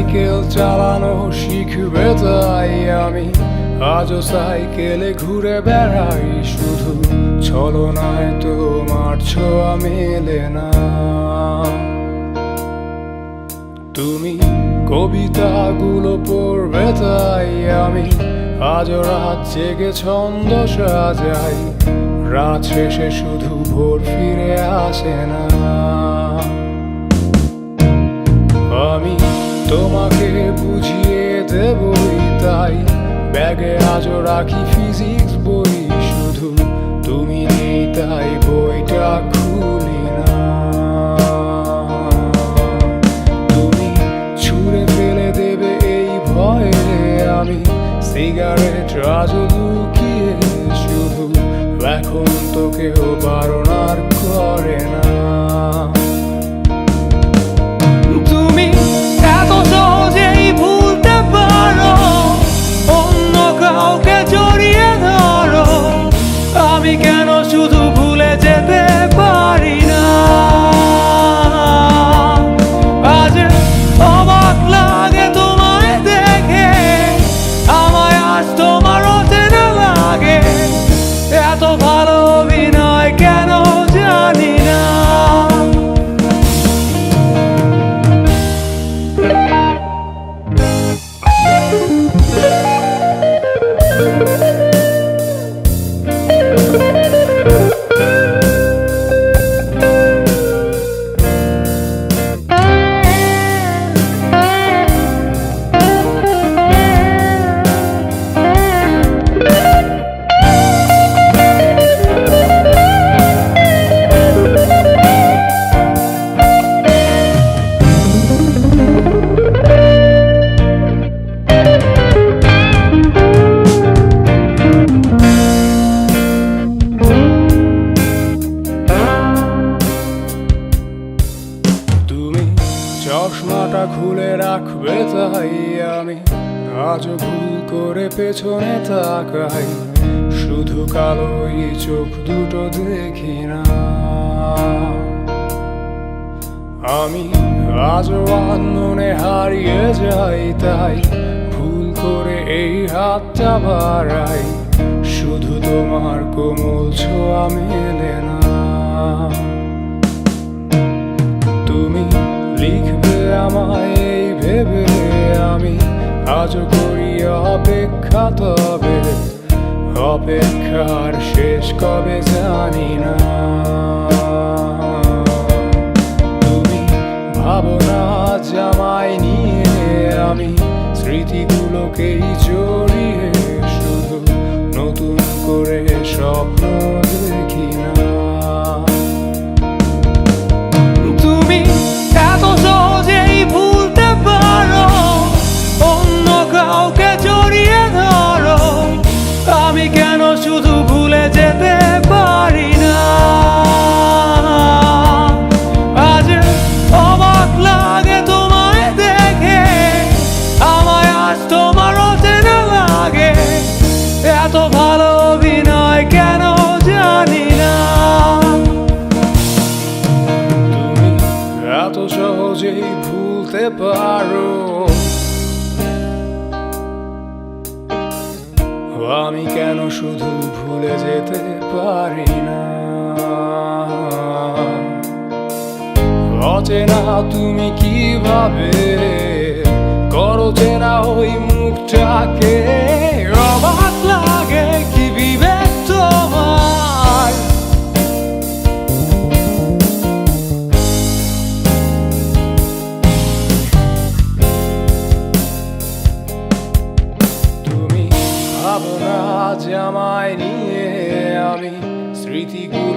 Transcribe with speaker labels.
Speaker 1: Cycle চালানো শিখবে তাই আমি। আজও সাইকেলে ঘুরে বেড়াই, শুধু ছলনায় তোমার ছোঁয়া মেলে না। তুমি কবিতাগুলো পড়বে তাই আমি আজও রাত জেগে ছন্দ সাজাই। রাত শেষে শুধু ভোর ফিরে আসে না। আমি তোমাকে বুঝিয়ে দেবই তাই। ব্যাগে আজও রাখি ফিজিক্স বই। শুধু তুমি নেই তাই বইটা খুলি তুমি ছুঁড়ে ফেলে দেবে এই ভয়ে আমি। সিগারেট আজও লুকিয়ে শুধু এখন তো কেউ বারণ তাই আমি আজও ভুল করে পেছনে তাকাই শুধু কালোই চোখ দুটো দেখি না। আমি আনমনে হারিয়ে যাই, তাই ভুল করে এই হাতটা বাড়াই। শুধু তোমার কোমল ছোঁয়া মেলে না। তুমি লিখবে আমায় আজও করি অপেক্ষা তবে, অপেক্ষার শেষ কবে জানি না। তুমি ভাবনা জামাই নিয়ে আমি স্মৃতিগুলোকেই জড়িয়ে কেন শুধু আমি কেন শুধু ভুলে যেতে পারি না? অচেনা তুমি কীভাবে? করো চেনা ওই মুখটাকে। অবাক জামাই নিয়ে আমি স্মৃতিগুলোকেই